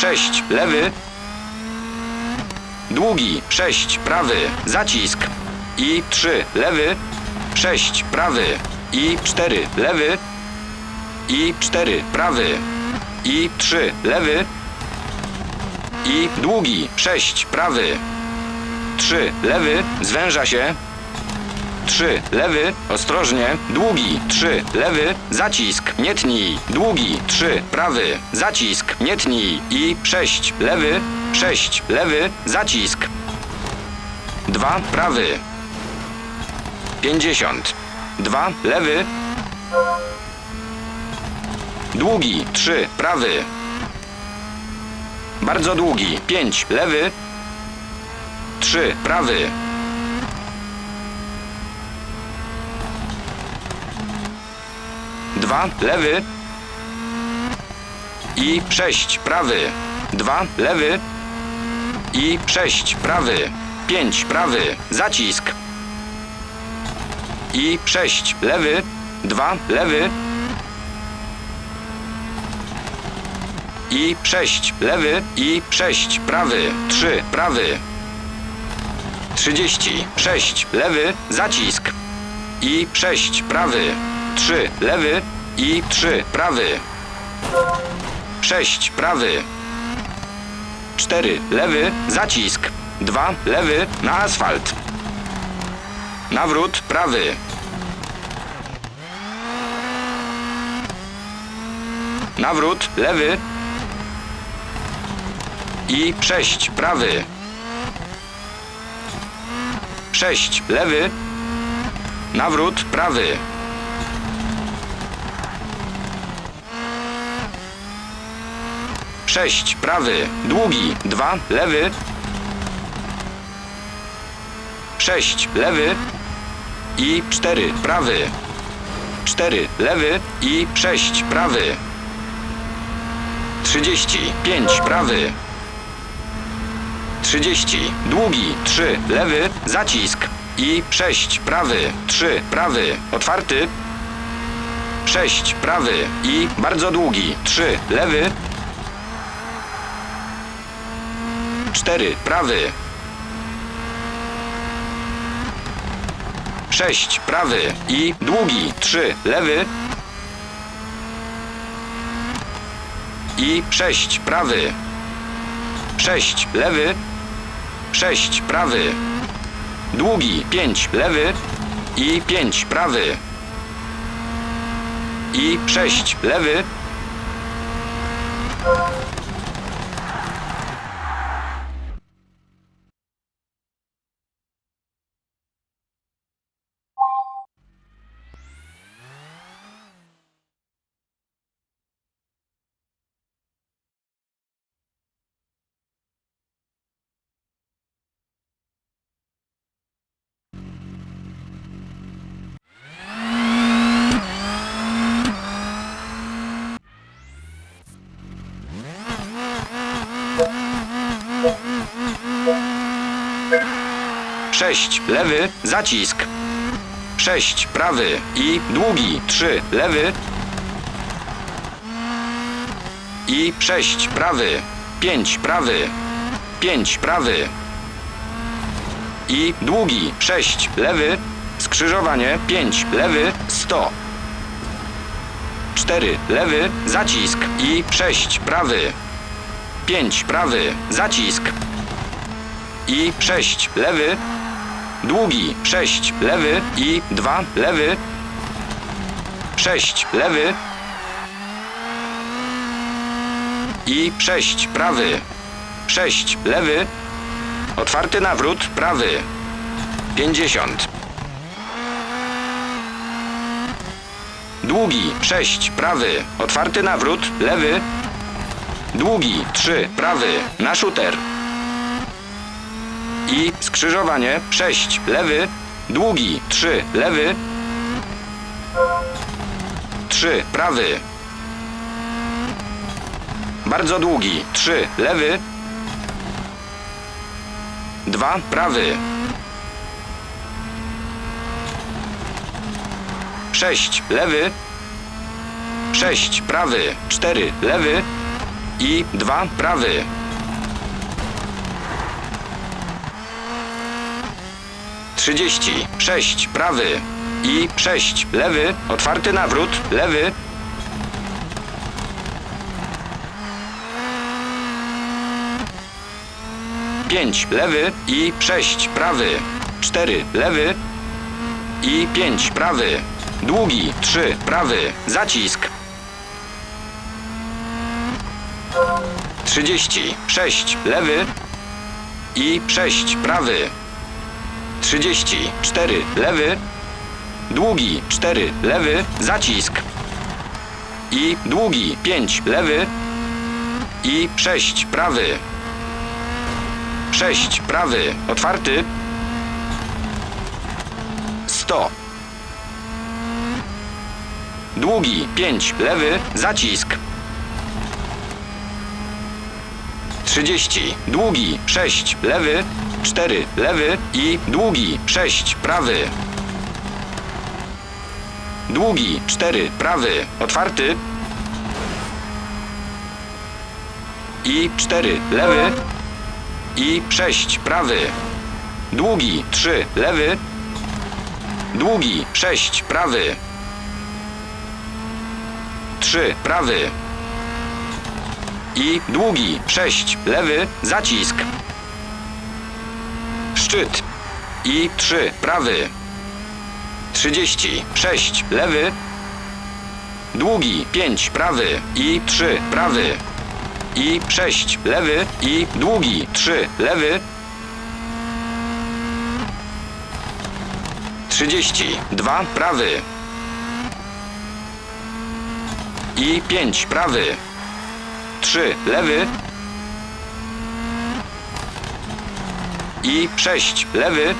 sześć, lewy. Długi, sześć, prawy, zacisk. I trzy, lewy. Sześć, prawy. I cztery, lewy. I cztery, prawy. I trzy, lewy. I długi, sześć, prawy. Trzy, lewy, zwęża się. Trzy, lewy, ostrożnie, długi, trzy, lewy, zacisk, nie tnij, długi, trzy, prawy, zacisk, nie tnij i sześć, lewy, sześć, lewy, zacisk. Dwa, prawy. Pięćdziesiąt. Dwa, lewy. Długi, trzy, prawy. Bardzo długi, pięć, lewy. Trzy, prawy. Dwa, lewy. I sześć, prawy. Dwa, lewy. I sześć, prawy. Pięć, prawy. Zacisk. I sześć, lewy. Dwa, lewy. I sześć, lewy. I sześć, prawy. Trzy, prawy. Trzydzieści, sześć, lewy. Zacisk. I sześć, prawy. Trzy, lewy. I trzy, prawy. Sześć, prawy. Cztery, lewy. Zacisk. Dwa, lewy. Na asfalt. Nawrót, prawy. Nawrót, lewy. I sześć, prawy. Sześć, lewy. Nawrót, prawy. Sześć, prawy, długi, dwa, lewy. Sześć, lewy. I cztery, prawy. Cztery, lewy. I sześć, prawy. Trzydzieści, pięć, prawy. Trzydzieści, długi, trzy, lewy, zacisk. I sześć, prawy, trzy, prawy, otwarty. Sześć, prawy i bardzo długi, trzy, lewy. Cztery, prawy. Sześć, prawy i długi, trzy, lewy. I sześć, prawy. Sześć, lewy. Sześć, prawy. Długi, pięć, lewy. I pięć, prawy. I sześć, lewy. Sześć, lewy, zacisk. Sześć, prawy i długi, trzy, lewy. I sześć, prawy, pięć, prawy, pięć, prawy. I długi, sześć, lewy, skrzyżowanie, pięć, lewy, sto. Cztery, lewy, zacisk i sześć, prawy. Pięć, prawy, zacisk. I sześć, lewy, Długi, sześć, lewy i dwa, lewy. Sześć, lewy. I sześć, prawy. Sześć, lewy. Otwarty nawrót, prawy. Pięćdziesiąt. Długi, sześć, prawy. Otwarty nawrót, lewy. Długi, trzy, prawy. Na szuter. I skrzyżowanie. 6 lewy, długi. 3 lewy, 3 prawy, bardzo długi. 3 lewy, 2 prawy, 6 lewy, 6 prawy, 4 lewy. I 2 prawy. Trzydzieści sześć prawy i sześć lewy, otwarty nawrót, lewy. Pięć lewy i sześć prawy, cztery lewy i pięć prawy, długi trzy prawy, zacisk. Trzydzieści sześć lewy i sześć prawy. Trzydzieści cztery lewy, długi cztery lewy, zacisk. I długi pięć lewy i sześć prawy. Sześć prawy, otwarty. Sto. Długi pięć lewy, zacisk. 30. Długi 6 lewy, 4 lewy i długi. 6 prawy. Długi. 4 prawy, otwarty. I 4 lewy. I 6 prawy. Długi. 3 lewy. Długi. 6 prawy. 3 prawy. I długi. 6 lewy. Zacisk. Szczyt i 3 prawy. 36 lewy. Długi 5 prawy i 3 prawy. I 6 lewy i długi 3 lewy. 32 prawy. I 5 prawy. 3 lewy i 6 lewy